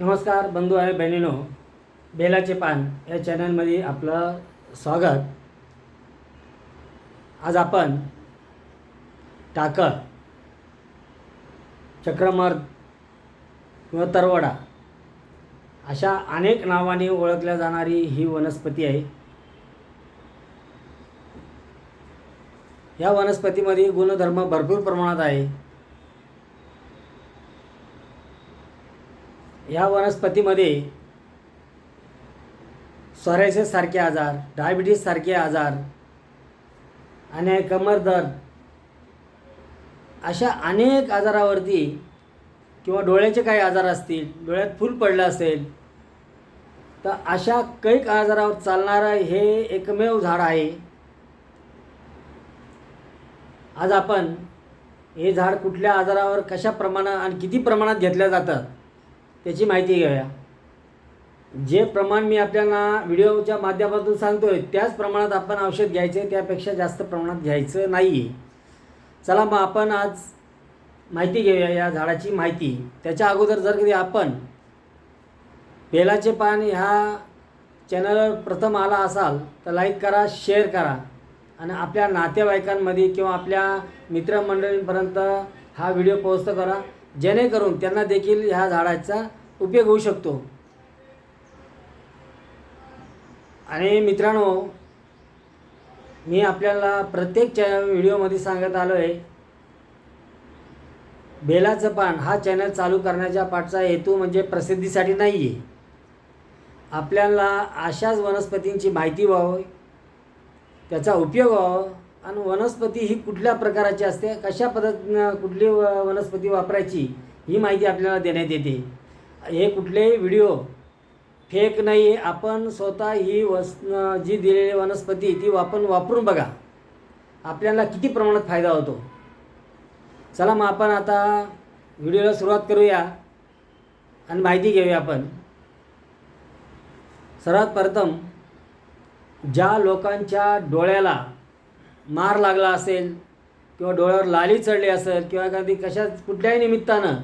नमस्कार बंधू आहे बहिणीनो. बेलाचे पान या चॅनलमध्ये आपलं स्वागत. आज आपण टाकळ चक्रमर्द किंवा तरवडा अशा अनेक नावाने ओळखल्या जाणारी ही वनस्पती आहे. या वनस्पतीमध्ये गुणधर्म भरपूर प्रमाणात आहे. या वनस्पतीमध्ये सोरायसिस सारखे आजार डायबिटीजसारखे आजार आणि कमरदर्द अशा अनेक आजारावरती किंवा डोळ्याचे काही आजार असतील डोळ्यात फूल पडलं असेल तर अशा कैक आजारावर चालणारं हे एकमेव झाड आहे. आज आपण हे झाड कुठल्या आजारावर कशा प्रमाणात आणि किती प्रमाणात घेतल्या जातं? त्याची माहिती घेऊया जे प्रमाण मी आपल्याला व्हिडिओच्या माध्यमातून सांगतो आहे त्याच प्रमाणात आपण औषध घ्यायचे त्यापेक्षा जास्त प्रमाणात घ्यायचं नाही आहे चला मग आपण आज माहिती घेऊया या झाडाची माहिती. त्याच्या अगोदर जर कधी आपण बेलाचे पान ह्या चॅनलवर प्रथम आला असाल तर लाईक करा शेअर करा. आणि आपल्या नातेवाईकांमध्ये किंवा आपल्या मित्रमंडळींपर्यंत हा व्हिडिओ पोस्ट करा. जेणेकरून त्यांना देखील ह्या झाडाचा उपयोग होऊ शकतो. आणि मित्रांनो मी आपल्याला प्रत्येक चॅ व्हिडिओमध्ये सांगत आलो आहे बेलाचं पान हा चॅनल चालू करण्याच्या पाठचा हेतू म्हणजे प्रसिद्धीसाठी नाही आहे आपल्याला अशाच वनस्पतींची माहिती व्हावं त्याचा उपयोग व्हावं आणि वनस्पती ही कुठल्या प्रकाराची असते कशा पद्धतीनं कुठली वनस्पती वापरायची ही माहिती आपल्याला देण्यात येते. हे कुठलेही व्हिडिओ फेक नाही आहे आपण स्वतः ही वस जी दिलेली वनस्पती ती आपण वापरून बघा. आपल्याला किती प्रमाणात फायदा होतो. चला मग आपण आता व्हिडिओला सुरुवात करूया आणि माहिती घेऊया आपण. सर्वात प्रथम ज्या लोकांच्या डोळ्याला मार लागला असेल किंवा डोळ्यावर लाली चढली असेल किंवा कधी कशा कुठल्याही निमित्तानं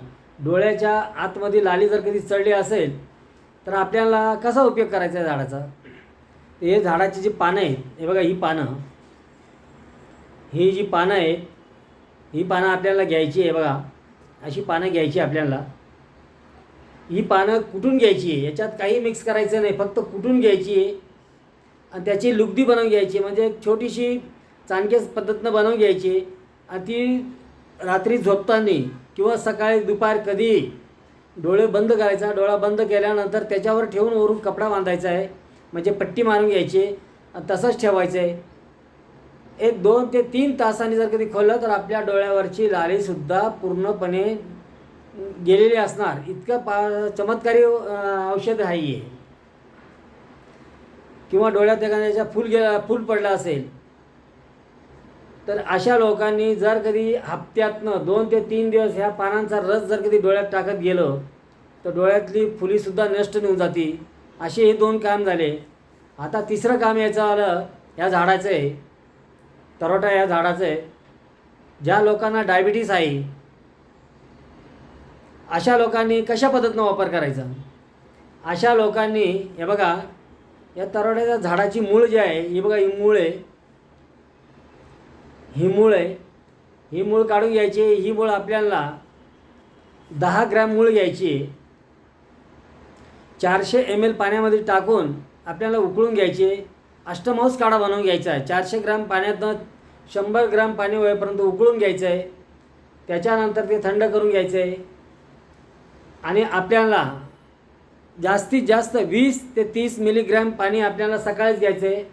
डोळ्याच्या आतमध्ये लाली जर कधी चढली असेल तर आपल्याला कसा उपयोग करायचा आहे झाडाचा? हे झाडाची जी पानं आहेत हे बघा ही पानं. ही जी पानं आहेत ही पानं आपल्याला घ्यायची आहे बघा. अशी पानं घ्यायची आपल्याला. ही पानं कुठून घ्यायची आहे? याच्यात काही मिक्स करायचं नाही फक्त कुठून घ्यायची आहे? आणि त्याची लुगदी बनवून घ्यायची म्हणजे एक छोटीशी चाणक्याच पद्धतीनं बनवून घ्यायची आणि ती रात्री झोपताना किंवा सकाळी दुपार कधी डोळे बंद करायचा डोळा बंद केल्यानंतर त्याच्यावर ठेवून वरून कपडा बांधायचा आहे. म्हणजे पट्टी मारून घ्यायची तसंच ठेवायचं आहे. एक दोन ते तीन तासांनी जर कधी खोललं तर आपल्या डोळ्यावरची लालीसुद्धा पूर्णपणे गेलेली असणार. इतकं पा चमत्कारी औषध आहे किंवा डोळ्यात एखाद्याच्या फूल गे फूल पडला असेल तर अशा लोकांनी जर कधी हप्त्यातनं दोन ते तीन दिवस ह्या पानांचा रस जर कधी डोळ्यात टाकत गेलो तर डोळ्यातली फुलीसुद्धा नष्ट नेऊन जाती. असे हे दोन काम झाले. आता तिसरं काम याचं आलं या झाडाचं आहे. तरोटा या झाडाचं आहे. ज्या लोकांना डायबिटीस आहे अशा लोकांनी कशा पद्धतीनं वापर करायचा? अशा लोकांनी हे बघा या तरोट्याच्या झाडाची मूळ जी आहे ही बघा ही मूळ आहे. ही मूळ आहे. ही मूळ काढून घ्यायची ही मूळ आपल्याला दहा ग्रॅम मूळ घ्यायची चारशे एम एल पाण्यामध्ये टाकून आपल्याला उकळून घ्यायची आहे. काढा बनवून घ्यायचा आहे. चारशे ग्रॅम पाण्यातनं शंभर ग्रॅम पाणी होईपर्यंत उकळून घ्यायचं आहे. त्याच्यानंतर ते थंड करून घ्यायचं आहे. आणि आपल्याला जास्तीत जास्त वीस ते तीस मिलीग्रॅम पाणी आपल्याला सकाळीच घ्यायचं आहे.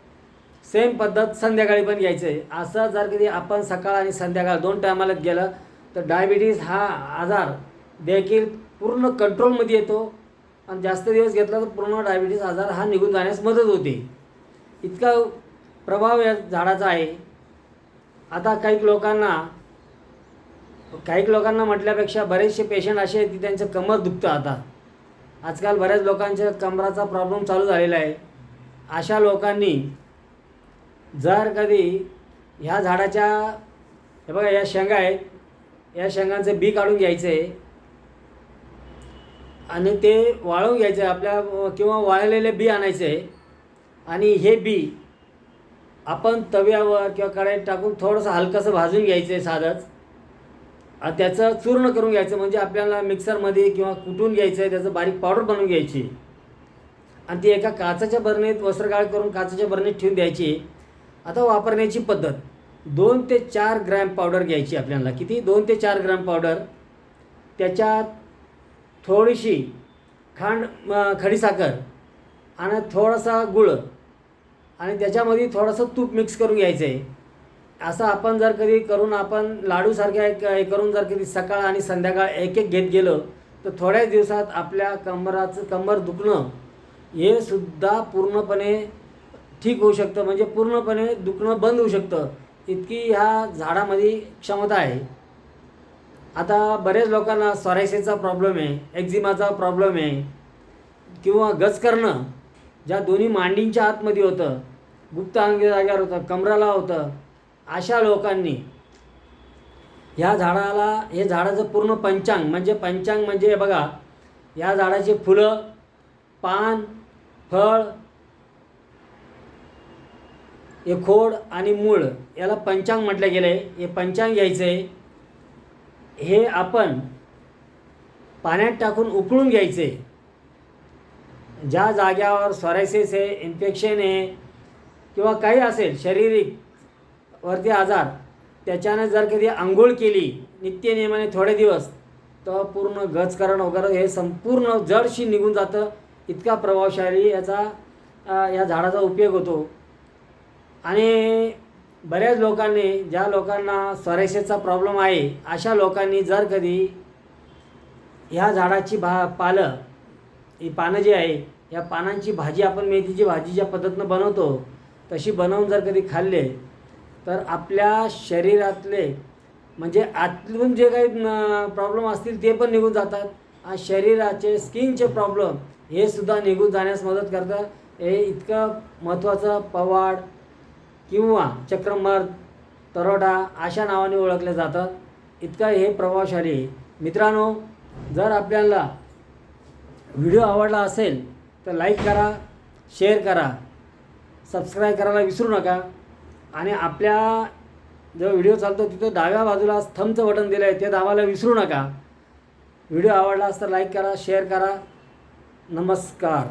सेम पद्धत संध्याकाळी पण घ्यायचं आहे असं जर कधी आपण सकाळ आणि संध्याकाळ दोन टायमाला गेलं तर डायबिटीज हा आजार देखील पूर्ण कंट्रोलमध्ये येतो. आणि जास्त दिवस घेतला तर पूर्ण डायबिटीस आजार हा निघून जाण्यास मदत होते. इतका प्रभाव या झाडाचा आहे. आता काही लोकांना काही लोकांना म्हटल्यापेक्षा बरेचसे पेशंट असे आहेत की त्यांचं कमर दुखतं आता. आजकाल बऱ्याच लोकांच्या कमराचा प्रॉब्लेम चालू झालेला आहे. अशा लोकांनी जर कधी ह्या झाडाच्या हे बघा या शेंगा आहेत. या शेंगांचं बी काढून घ्यायचं. आहे आणि ते वाळवून घ्यायचं आहे आपल्या किंवा वाळलेले बी आणायचे. आणि हे बी आपण तव्यावर किंवा कढईत टाकून थोडंसं हलकंसं भाजून घ्यायचं आहे साधंच. आणि त्याचं चूर्ण करून घ्यायचं म्हणजे आपल्याला मिक्सरमध्ये किंवा कुटून घ्यायचं आहे त्याचं बारीक पावडर बनवून घ्यायची. आणि ती एका काचाच्या बरणीत वस्त्रगाळ करून काचाच्या बरणीत ठेवून द्यायची. आता वापरण्याची पद्धत. दोन ते चार ग्रॅम पावडर घ्यायची आपल्याला. किती? दोन ते चार ग्रॅम पावडर. त्याच्यात थोडीशी खांड खडीसाखर आणि थोडासा गुळ. आणि त्याच्यामध्ये थोडंसं तूप मिक्स करून घ्यायचं आहे असं आपण जर कधी करून आपण लाडूसारख्या एक हे करून जर कधी सकाळ आणि संध्याकाळ एक एक घेत गेलो तर थोड्याच दिवसात आपल्या कंबराचं कंबर दुखणं हे सुद्धा पूर्णपणे ठीक होऊ शकतं म्हणजे पूर्णपणे दुखणं बंद होऊ शकतं. इतकी ह्या झाडामध्ये क्षमता आहे. आता बरेच लोकांना सॉरायसिसचा प्रॉब्लेम आहे एक्झिमाचा प्रॉब्लेम आहे किंवा गज करणं ज्या दोन्ही मांडींच्या आतमध्ये होतं गुप्त अंगी जाग्यावर होतं कमराला होतं अशा लोकांनी ह्या झाडाला हे झाडाचं पूर्ण पंचांग म्हणजे पंचांग म्हणजे बघा या झाडाची फुलं पान फळ हे खोड आणि मूळ याला पंचांग म्हटलं गेलं. आहे हे पंचांग घ्यायचं आहे हे आपण पाण्यात टाकून उकळून घ्यायचे. ज्या जाग्यावर सॉरायसिस आहे इन्फेक्शन आहे किंवा काही असेल शारीरिक वरती आजार त्याच्यानं जर कधी आंघोळ केली नित्यनियमाने थोडे दिवस तर पूर्ण गजकरण वगैरे हे संपूर्ण जडशी निघून जातं. इतका प्रभावशाली याचा या झाडाचा उपयोग होतो. आणि बऱ्याच लोकांनी ज्या लोकांना स्वरायसिसचा प्रॉब्लेम आहे अशा लोकांनी जर कधी ह्या झाडाची भा पालं ही पानं जी आहे या पानांची भाजी आपण मेथीची भाजी ज्या पद्धतीनं बनवतो तशी बनवून जर कधी खाल्ले तर आपल्या शरीरातले म्हणजे आतून जे काही प्रॉब्लेम असतील ते पण निघून जातात. आणि शरीराचे स्किनचे प्रॉब्लेम हे सुद्धा निघून जाण्यास मदत करतं. हे इतकं महत्त्वाचं पवाड किंवा चक्रमर्द तरोडा अशा नावाने ओळखले जातात. इतकं हे प्रभावशाली आहे. मित्रांनो जर आपल्याला व्हिडिओ आवडला असेल तर लाईक करा शेअर करा सबस्क्राईब करायला विसरू नका. आणि आपल्या जो व्हिडिओ चालतो तिथं डाव्या बाजूला थंबचं बटन दिलं आहे ते दाबायला विसरू नका. व्हिडिओ आवडला तर लाईक करा शेअर करा. नमस्कार.